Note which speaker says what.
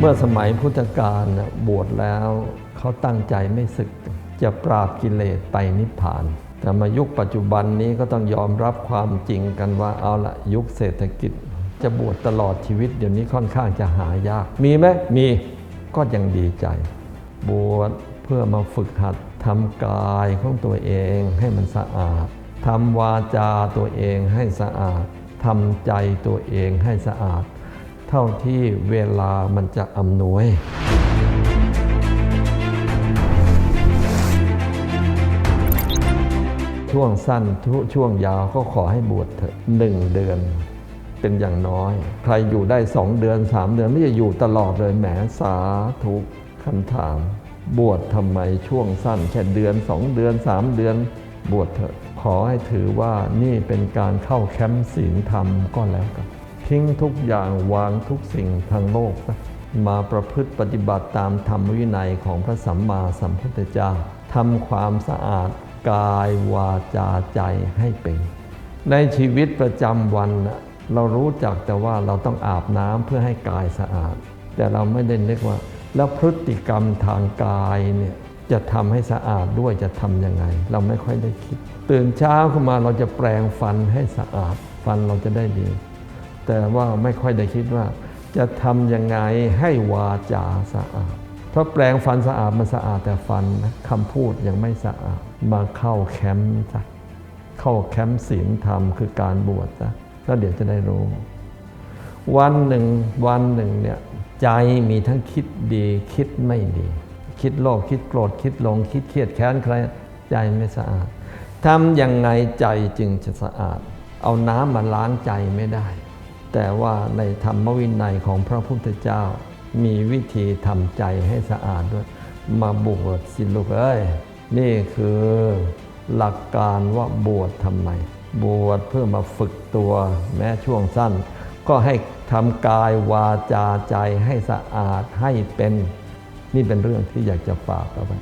Speaker 1: เมื่อสมัยพุทธกาลบวชแล้วเขาตั้งใจไม่ศึกจะปราบกิเลสไปนิพพาน แต่มายุคปัจจุบันนี้ก็ต้องยอมรับความจริงกันว่าเอาละยุคเศรษฐกิจ จะบวชตลอดชีวิตเดี๋ยวนี้ค่อนข้างจะหายาก มีไหมมีก็ยังดีใจ บวชเพื่อมาฝึกหัดทำกายของตัวเองให้มันสะอาดทำวาจาตัวเองให้สะอาดทำใจตัวเองให้สะอาด เท่าที่เวลามันจะอำนวยช่วงสั้นช่วงยาวก็ขอให้บวชเถอะหนึ่งเดือน เป็นอย่างน้อย ใครอยู่ได้สองเดือนสามเดือนไม่จะอยู่ตลอดเลยแหมสาธุคำถาม บวชทำไมช่วงสั้นแค่เดือนสองเดือนสามเดือน บวชเถอะ ขอให้ถือว่านี่เป็นการเข้าแคมป์ศีลธรรมก็แล้วกัน ทิ้งทุกอย่างวางทุกสิ่งทางโลกมาประพฤติปฏิบัติตามธรรมวินัยของพระสัมมาสัมพุทธเจ้าทำความสะอาดกายวาจาใจให้เป็น ในชีวิตประจำวันเรารู้จักแต่ว่าเราต้องอาบน้ำเพื่อให้กายสะอาด แต่เราไม่ได้นึกว่า แล้วพฤติกรรมทางกายเนี่ยจะทำให้สะอาดด้วยจะทำยังไง เราไม่ค่อยได้คิด ตื่นเช้าขึ้นมาเราจะแปรงฟันให้สะอาด ฟันเราจะได้ดี แต่ว่าไม่ค่อยได้คิดว่า จะทำยังไงให้วาจาสะอาด เพราะแปลงฟันสะอาดมันสะอาดแต่ฟันนะคำพูดยังไม่สะอาดมาเข้าแคมป์จ้ะเข้าแคมป์ศีลธรรมคือการบวชจ้ะแล้วเดี๋ยวจะได้รู้ วันหนึ่งวันหนึ่งเนี่ยใจมีทั้งคิดดีคิดไม่ดี คิดโลภคิดโกรธคิดหลง คิดเครียดแค้นใครใจไม่สะอาดทำยังไงใจจึงจะสะอาด เอาน้ำมาล้างใจไม่ได้ แต่ว่าในธรรมวินัยของพระพุทธเจ้า มีวิธีทำใจให้สะอาดด้วย มาบวชสิลูกเอ้ย นี่คือหลักการว่าบวชทำไม บวชเพื่อมาฝึกตัวแม้ช่วงสั้น ก็ให้ทำกายวาจาใจให้สะอาดให้เป็น นี่เป็นเรื่องที่อยากจะฝากเอาไว้